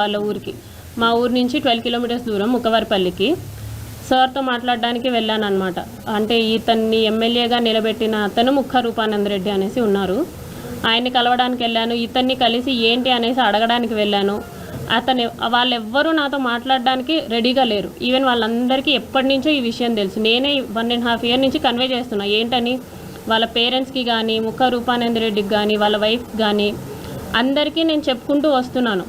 వాళ్ళ ఊరికి. మా ఊరు నుంచి ట్వెల్వ్ కిలోమీటర్స్ దూరం ముక్కవారిపల్లికి. సార్తో మాట్లాడడానికి వెళ్ళాను అనమాట అంటే ఇతన్ని ఎమ్మెల్యేగా నిలబెట్టిన అతను ముఖ రూపానంద రెడ్డి అనేసి ఉన్నారు. ఆయన్ని కలవడానికి వెళ్ళాను. ఇతన్ని కలిసి ఏంటి అనేసి అడగడానికి వెళ్ళాను. అతను వాళ్ళెవ్వరూ నాతో మాట్లాడడానికి రెడీగా లేరు. ఈవెన్ వాళ్ళందరికీ ఎప్పటి నుంచో ఈ విషయం తెలుసు. నేనే వన్ అండ్ హాఫ్ ఇయర్ నుంచి కన్వే చేస్తున్నా. ఏంటని? వాళ్ళ పేరెంట్స్కి కానీ ముఖ రూపానంద రెడ్డికి కానీ వాళ్ళ వైఫ్ కానీ అందరికీ నేను చెప్పుకుంటూ వస్తున్నాను.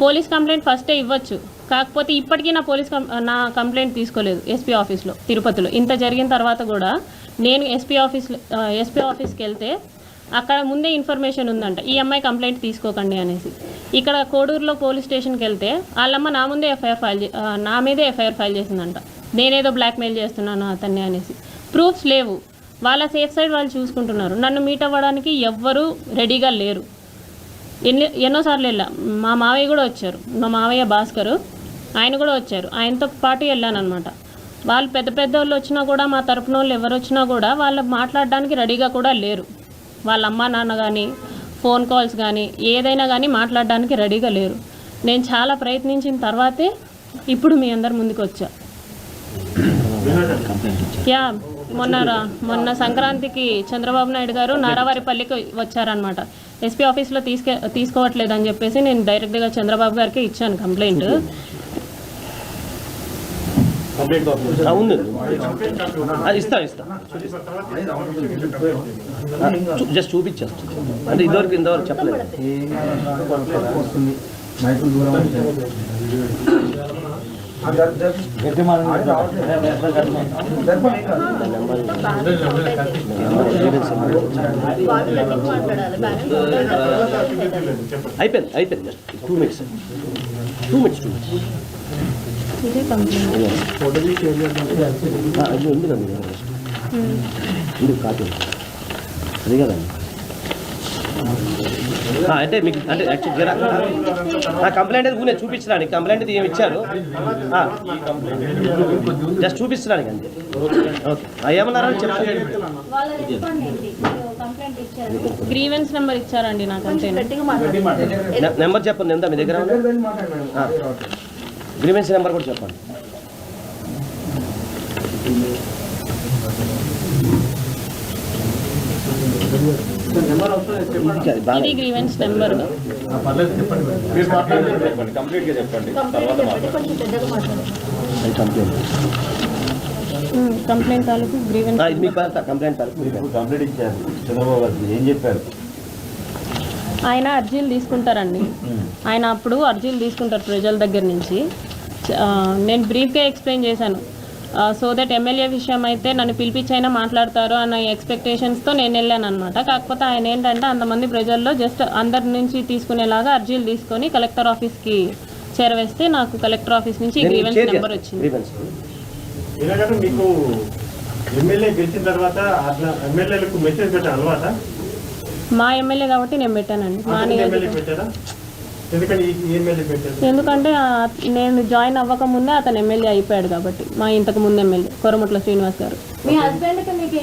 పోలీస్ కంప్లైంట్ ఫస్టే ఇవ్వచ్చు. కాకపోతే ఇప్పటికీ నా పోలీస్ నా కంప్లైంట్ తీసుకోలేదు ఎస్పీ ఆఫీస్లో తిరుపతిలో. ఇంత జరిగిన తర్వాత కూడా నేను ఎస్పీ ఆఫీస్ ఎస్పీ ఆఫీస్కి వెళ్తే అక్కడ ముందే ఇన్ఫర్మేషన్ ఉందంట ఈ అమ్మాయి కంప్లైంట్ తీసుకోకండి అనేసి. ఇక్కడ కోడూరులో పోలీస్ స్టేషన్కి వెళ్తే వాళ్ళమ్మ నా ముందే ఎఫ్ఐఆర్ ఫైల్ చే- నా మీదే ఎఫ్ఐఆర్ ఫైల్ చేసిందంట. నేనేదో బ్లాక్మెయిల్ చేస్తున్నాను అతన్ని అనేసి. ప్రూఫ్స్ లేవు. వాళ్ళ సేఫ్ సైడ్ వాళ్ళు చూసుకుంటున్నారు. నన్ను మీట్ అవ్వడానికి ఎవ్వరూ రెడీగా లేరు. ఎన్ని ఎన్నోసార్లు వెళ్ళా. మా మావయ్య కూడా వచ్చారు. మా మావయ్య భాస్కర్ ఆయన కూడా వచ్చారు. ఆయనతో పాటు వెళ్ళాను అనమాట వాళ్ళు పెద్ద పెద్ద వాళ్ళు వచ్చినా కూడా మా తరపున వాళ్ళు ఎవరు వచ్చినా కూడా వాళ్ళు మాట్లాడడానికి రెడీగా కూడా లేరు. వాళ్ళ అమ్మ నాన్న కానీ ఫోన్ కాల్స్ కానీ ఏదైనా కానీ మాట్లాడడానికి రెడీగా లేరు. నేను చాలా ప్రయత్నించిన తర్వాతే ఇప్పుడు మీ అందరి ముందుకు వచ్చా. యా మొన్న మొన్న సంక్రాంతికి చంద్రబాబు నాయుడు గారు నారావారిపల్లికి వచ్చారనమాట ఎస్పీ ఆఫీస్లో తీసుకే తీసుకోవట్లేదు అని చెప్పేసి నేను డైరెక్ట్గా చంద్రబాబు గారికి ఇచ్చాను కంప్లైంట్. ఉంది. ఇస్తా ఇస్తా. జస్ట్ చూపించేస్తా. అంటే ఇదివరకు ఇంతవరకు చెప్పలేదు. అయిపోయింది. అయిపోయింది. Just two minutes two minutes two minutes ఇదే ఉంది కదా మీ అది కదండి అంటే మీకు అంటే యాక్చువల్ నా కంప్లైంట్ ఊనే చూపించడానికి కంప్లైంట్ అది ఏమి ఇచ్చారు? జస్ట్ చూపించడానికి అంతే. ఓకే. ఏమన్నారని చెప్పండి. గ్రీవెన్స్ నెంబర్ ఇచ్చారండి నాకు అంతే నెంబర్ చెప్పండి ఎంత మీ దగ్గర? గ్రీవెన్స్ నెంబర్ కూడా చెప్పండి. ఇది గ్రీవెన్స్ నెంబర్. Complaint complaint. తాలూకు గ్రీవెన్స్ ఆ, ఇది మీకు పెడతా కంప్లైంట్ పెడతా కంప్లీట్ ఇచ్చారు. చంద్రబాబు గారికి ఏం చెప్పారు? ఆయన అర్జీలు తీసుకుంటారండి. ఆయన అప్పుడు అర్జీలు తీసుకుంటారు ప్రజల దగ్గర నుంచి. నేను బ్రీఫ్గా ఎక్స్ప్లెయిన్ చేశాను. సో దట్ ఎమ్మెల్యే విషయం అయితే నన్ను పిలిపించైనా మాట్లాడతారు అన్న ఎక్స్పెక్టేషన్స్తో నేను వెళ్ళాను అనమాట కాకపోతే ఆయన ఏంటంటే అంతమంది ప్రజల్లో జస్ట్ అందరి నుంచి తీసుకునేలాగా అర్జీలు తీసుకొని కలెక్టర్ ఆఫీస్కి చేరవేస్తే నాకు కలెక్టర్ ఆఫీస్ నుంచి గ్రీవెన్స్ నెంబర్ వచ్చింది. గ్రీవెన్స్ ఎందుకంటే మీకు ఎమ్మెల్యే గెలిచిన తర్వాత అట్లా ఎమ్మెల్యేలకు మెసేజ్ పెట్టే అలవాట? మా ఎమ్మెల్యే కాబట్టి నేను పెట్టానండి. మా ఎందుకంటే నేను జాయిన్ అవ్వక ముందే అతను ఎమ్మెల్యే అయిపోయాడు కాబట్టి మా ఇంతకు ముందు ఎమ్మెల్యే కొరముట్ల శ్రీనివాస్ గారు. మీ హస్బెండ్కి మీకు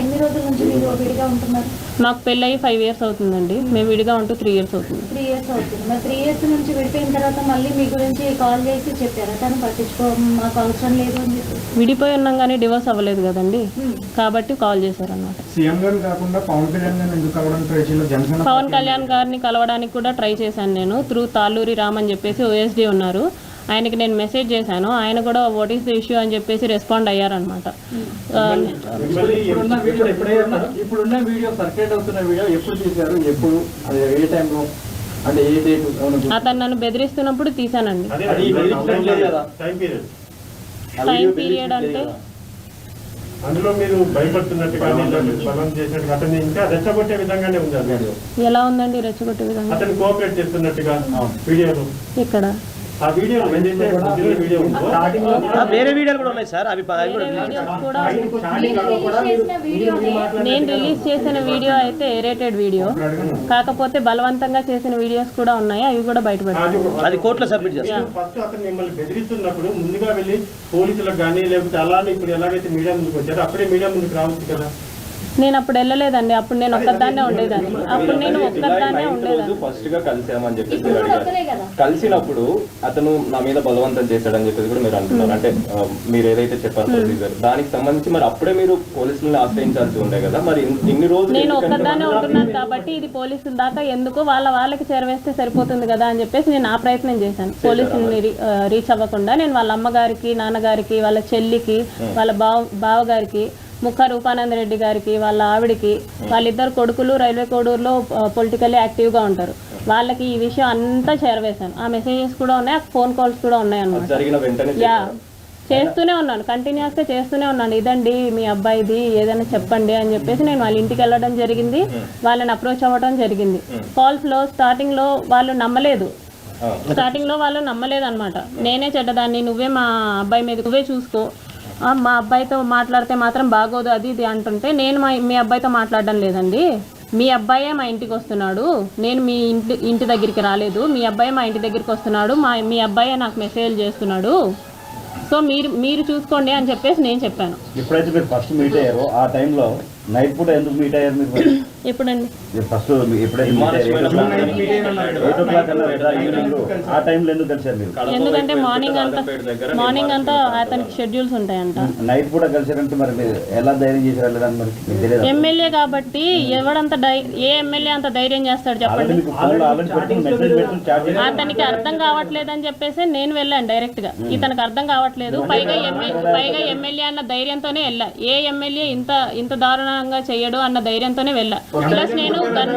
ఎన్ని రోజులు నుంచి మీరు విడిగా ఉంటున్నారు? నాకు పెళ్ళయి ఫైవ్ ఇయర్స్ అవుతుందండి. మేము విడిగా ఉంటూ త్రీ ఇయర్స్ అవుతుంది. త్రీ ఇయర్స్ అవుతుంది. మరి త్రీ ఇయర్స్ నుంచి విడిపోయిన తర్వాత మళ్ళీ మీ గురించి కాల్ చేసి చెప్పారా? తను పట్టించుకో మాకు అవసరం లేదు అని చెప్పి. విడిపోయి ఉన్నాం కానీ డివోర్స్ అవ్వలేదు కదండి. కాబట్టి కాల్ చేశారన్నమాట. సీఎం గారు కాకుండా పవన్ కళ్యాణ్ గారిని ఎందుకు కలవడం ట్రై చేయలేదు? జనసేన పవన్ కళ్యాణ్ గారిని కలవడానికి కూడా ట్రై చేశాను నేను. త్రూ తాళ్ళూరి రామ్ అని చెప్పేసి ఓఎస్డీ ఉన్నారు. ఆయనకి నేను మెసేజ్ చేశాను. ఆయన కూడా వాట్ ఈస్ ద ఇష్యూ అని చెప్పేసి రెస్పాండ్ అయ్యారనమాట మిమ్మల్ని ఇప్పుడున్న వీడియో ఎప్పుడైనా ఇప్పుడున్న వీడియో సర్క్యులేట్ అవుతున్న వీడియో ఎప్పుడు తీశారు? ఎప్పుడు? అది ఏ టైంలో? అంటే ఏ డేట్ అతను నన్ను బెదిరిస్తున్నప్పుడు తీశానండి. అదే అది వెరిఫికేషన్ లేదు కదా. టైం పీరియడ్ టైం పీరియడ్ అంటే అందులో మీరు భయపడుతున్నట్టు కానీ లేకపోతే బలం చేసినట్టు అతన్ని ఇంకా రెచ్చగొట్టే విధంగానే ఉంది ఆ వీడియో. ఎలా ఉందండి రెచ్చగొట్టే విధంగా? అతను కోఆపరేట్ చేస్తున్నట్టుగా వీడియోలో ఇక్కడ. ఆ వీడియో ఏదైతే ఒరిజినల్ వీడియో ఉందో? ఆ, వేరే వీడియోలు కూడా ఉన్నాయి సార్ అవి నేను రిలీజ్ చేసిన వీడియో అయితే ఎరేటెడ్ వీడియో కాకపోతే బలవంతంగా చేసిన వీడియోస్ కూడా ఉన్నాయి అవి కూడా బయటపడతాయి అది కోర్టులో సబ్మిట్ చేస్తాం. ఫస్ట్ అతను మిమ్మల్ని బెదిరిస్తున్నప్పుడు ముందుగా వెళ్ళి పోలీసులకు కానీ లేకపోతే అలానే ఇప్పుడు ఎలాగైతే మీడియా ముందుకు వచ్చారో అప్పుడే మీడియా ముందుకు రావచ్చు కదా. నేను అప్పుడు వెళ్ళలేదండి. అప్పుడు నేను ఒక్కదాన్నే ఉండేదాన్ని. అప్పుడు నేను ఒక్కదాన్నే ఉండేదాన్ని. ఫస్ట్గా కలిసామని చెప్పేసి కలిసినప్పుడు అతను నా మీద బలవంతం చేశాడని చెప్పేసి కూడా మీరు అంటున్నారు. అంటే మీరు ఏదైతే చెప్పారు ప్రొసీజర్. దానికి సంబంధించి మరి అప్పుడే మీరు పోలీసులను ఆశ్రయించాల్సి ఉండే కదా? మరి ఇన్- ఇన్ని రోజులు నేను ఒక్కదాన్నే ఉంటున్నాను కాబట్టి ఇది పోలీసుల దాకా ఎందుకు వాళ్ళ వాళ్ళకి చేరవేస్తే సరిపోతుంది కదా అని చెప్పేసి నేను ఆ ప్రయత్నం చేశాను. పోలీసుని ఆ, రీచ్ అవ్వకుండా నేను వాళ్ళ అమ్మగారికి నాన్నగారికి వాళ్ళ చెల్లికి వాళ్ళ బావ బావగారికి ముఖ రూపానంద రెడ్డి గారికి వాళ్ళ ఆవిడికి వాళ్ళిద్దరు కొడుకులు రైల్వే కోడూరులో పొలిటికల్లీ యాక్టివ్గా ఉంటారు. వాళ్ళకి ఈ విషయం అంతా చేరవేశాను. ఆ మెసేజెస్ కూడా ఉన్నాయి ఆ ఫోన్ కాల్స్ కూడా ఉన్నాయి అన్నమాట జరిగిన వెంటనే యా. చేస్తూనే ఉన్నాను. కంటిన్యూస్గా చేస్తూనే ఉన్నాను. ఇదండి మీ అబ్బాయిది ఏదైనా చెప్పండి అని చెప్పేసి నేను వాళ్ళ ఇంటికి వెళ్ళడం జరిగింది. వాళ్ళని అప్రోచ్ అవ్వడం జరిగింది. కాల్స్లో స్టార్టింగ్లో వాళ్ళు నమ్మలేదు. స్టార్టింగ్లో వాళ్ళు నమ్మలేదు అనమాట నేనే చెడ్డదాన్ని నువ్వే మా అబ్బాయి మీద నువ్వే చూసుకో. మా అబ్బాయితో మాట్లాడితే మాత్రం బాగోదు అది ఇది అంటుంటే నేను మా మీ అబ్బాయితో మాట్లాడడం లేదండి. మీ అబ్బాయే మా ఇంటికి వస్తున్నాడు. నేను మీ ఇంటి ఇంటి దగ్గరికి రాలేదు. మీ అబ్బాయి మా ఇంటి దగ్గరికి వస్తున్నాడు. మా మీ అబ్బాయే నాకు మెసేజ్ చేస్తున్నాడు. సో మీరు మీరు చూసుకోండి అని చెప్పేసి నేను చెప్పాను. ఎప్పుడైతే మీరు ఫస్ట్ మీట్ అయ్యారో ఆ టైంలో నైట్ పూట ఎందుకు మీట్ అయ్యారు మీరు? ఎప్పుడండి? ఫస్ట్ ఆ టైంలో ఎందుకు కలిసారు మీరు? ఎందుకంటే మార్నింగ్ అంతా మార్నింగ్ అంతా అతనికి షెడ్యూల్స్ ఉంటాయంట. నైట్ పూట కలిసారంటే మరి మీరు ఎలా ధైర్యం చేసి వెళ్ళడానికి మరి మీకు తెలియదు? ఎమ్మెల్యే కాబట్టి ఎవడంత ఏ ఎమ్మెల్యే అంత ధైర్యం చేస్తాడు చెప్పండి. అతనికి అర్థం కావట్లేదు అని చెప్పేసి నేను వెళ్ళాను డైరెక్ట్గా. ఇతనికి అర్థం కావట్లేదు. పైగా ఎమ్మెల్యే పైగా ఎమ్మెల్యే అన్న ధైర్యంతోనే వెళ్ళా. ఏ ఎమ్మెల్యే ఇంత ఇంత దారుణంగా చెయ్యడు అన్న ధైర్యంతోనే వెళ్ళా. ప్లస్ నేను గన్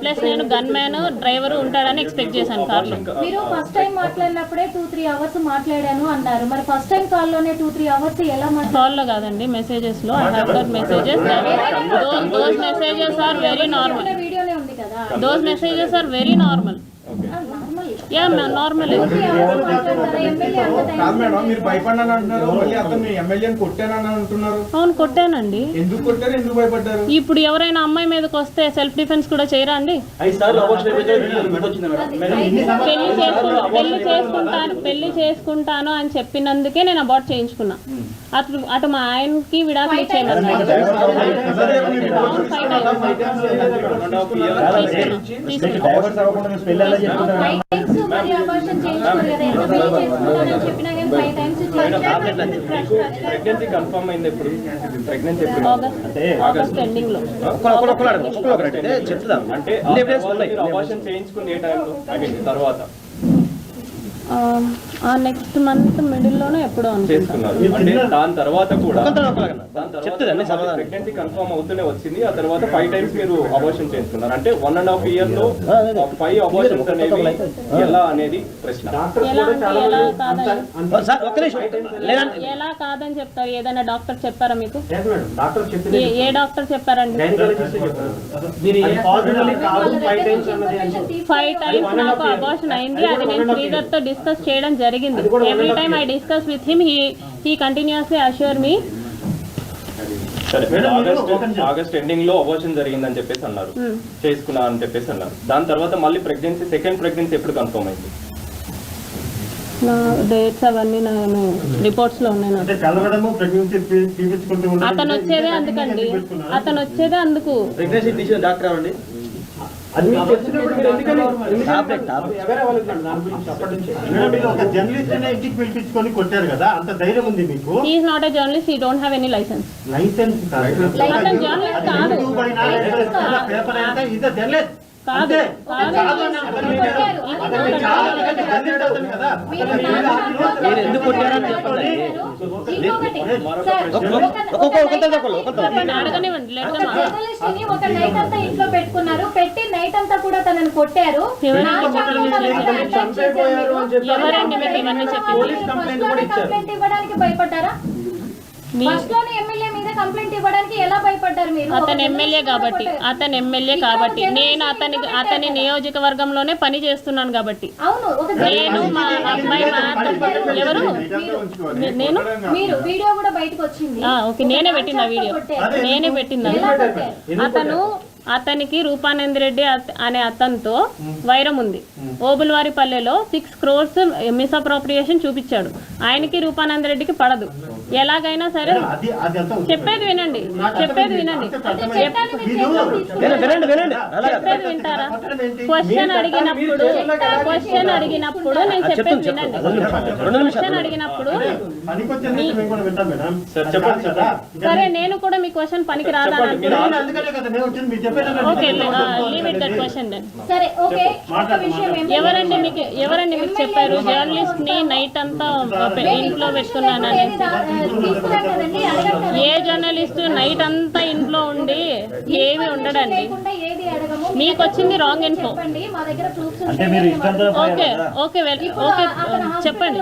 ప్లస్ నేను గన్ మ్యాన్ డ్రైవర్ ఉంటాడని ఎక్స్పెక్ట్ చేశాను కార్లో. మీరు ఫస్ట్ టైం మాట్లాడినప్పుడే టూ త్రీ అవర్స్ మాట్లాడాను అన్నారు. మరి ఫస్ట్ టైం కాల్లోనే టూ త్రీ అవర్స్ ఎలా కాల్లో కాదండి మెసేజెస్లో I have got messages those messages are very normal those messages are very normal మీరు భయపడ్డాను అంటున్నారు మళ్ళీ అతను ఎమ్మెల్యేని కొట్టానని అంటున్నారు అవును కొట్టానండి. ఎందుకు కొట్టారు? ఎందుకు భయపడ్డారు? ఇప్పుడు ఎవరైనా అమ్మాయి మీదకి వస్తే సెల్ఫ్ డిఫెన్స్ కూడా చేయరా అండి? పెళ్ళి చేసుకుంటా పెళ్ళి చేసుకుంటాను పెళ్ళి చేసుకుంటాను అని చెప్పినందుకే నేను అబార్ట్ చేయించుకున్నా. అటు అటు మా ఆయనకి విడాకులు ఇచ్చేయమన్నాడు ప్రెగ్నెన్సీ కన్ఫర్మ్ అయింది ఎప్పుడు ప్రెగ్నెన్సీ ఎప్పుడు అడిగితే చెప్తాం అంటే ఏ టైంలో ఐ మీన్ తర్వాత ఆ నెక్స్ట్ మంత్ మిడిల్లోనే ఎప్పుడో అనుకుంటా. చేసుకున్నారు. అంటే దాని తర్వాత కూడా. ప్రెగ్నెన్సీ కన్ఫర్మ్ అవుతూనే వచ్చింది. ఆ తర్వాత ఫైవ్ టైమ్స్ మీరు అబార్షన్ చేసుకున్నారు. అంటే వన్ అండ్ హాఫ్ ఇయర్లో ఫైవ్ అబార్షన్స్ అనేవి ఎలా అనేది ప్రశ్న. ఎలా అంటే ఎలా కాదని సార్ ఒక్క నిమిషం. లేదంటే ఎలా కాదని చెప్తారు? ఏదైనా డాక్టర్ చెప్పారా మీకు? ఏ- డాక్టర్ చెప్పారండి? ఫైవ్ టైమ్స్ ఫైవ్ నాకు అబార్షన్ అయింది. అది నేను శ్రీధర్తో డిస్కస్ చేయడం జరిగింది. Every time I discuss with him he he continuously assure me సరే ఆగస్ట్ ఆగస్ట్ ఎండింగ్లో అబార్షన్ జరిగిందని చెప్పేసి అన్నారు. చేసుకున్నా అని చెప్పేసి అన్నారు. దాని తర్వాత మళ్ళీ ప్రెగ్నెన్సీ సెకండ్ ప్రెగ్నెన్సీ ఎప్పుడు కన్ఫర్మ్ అయింది? నా డేట్స్ అవన్నీ నేను రిపోర్ట్స్లో ఉన్నాయి అతను వచ్చేదే అందుకండి. అతను వచ్చేదే అందుకు. డాక్టర్ అవ్వండి పిలిపించుకొని కొట్టారు కదా అంత ధైర్యం ఉంది మీకు? Not a journalist he don't any license license కాదు. Paper journalist. కాదు మీరు- ఎందుకు కొట్టారని చెప్పండి ఇంట్లో పెట్టుకున్నారు పెట్టి నైట్ అంతా కూడా తనని కొట్టారు. ఎవరండి కంప్లైంట్ ఇవ్వడానికి భయపడ్డారా అతను ఎమ్మెల్యే కాబట్టి అతను ఎమ్మెల్యే కాబట్టి నేను అతని అతని నియోజకవర్గంలోనే పని చేస్తున్నాను కాబట్టి. నేను మా అబ్బాయి ఎవరు? నేను? మీరు వీడియో కూడా బయటకు వచ్చింది. ఆ, ఓకే నేనే పెట్టిన వీడియో. నేనే పెట్టిన? అతను అతనికి రూపానంద్ రెడ్డి అనే అతనితో వైరం ఉంది. ఓబుల్వారిపల్లెలో సిక్స్ క్రోర్స్ మిస్అప్రోప్రియేషన్ చూపించాడు. ఆయనకి రూపానంద్ రెడ్డికి పడదు. ఎలాగైనా సరే. చెప్పేది వినండి చెప్పేది. వినండి. చెప్పేది వింటారా? క్వశ్చన్ అడిగినప్పుడు క్వశ్చన్ అడిగినప్పుడు నేను చెప్పేది వినండి. క్వశ్చన్ అడిగినప్పుడు సార్, చెప్పండి కదా సరే నేను కూడా మీ క్వశ్చన్ పనికి రాదా? చెప్పేది okay leave it that question then సరే ఓకే. ఎవరండి మీకు ఎవరండి మీకు చెప్పారు? జర్నలిస్ట్ని నైట్ అంతా పె- ఇంట్లో పెట్టుకున్నాను అనేసి ఏ జర్నలిస్ట్ నైట్ అంతా ఇంట్లో ఉండి ఏమి ఉండడండి. మీకు వచ్చింది wrong info okay okay okay చెప్పండి.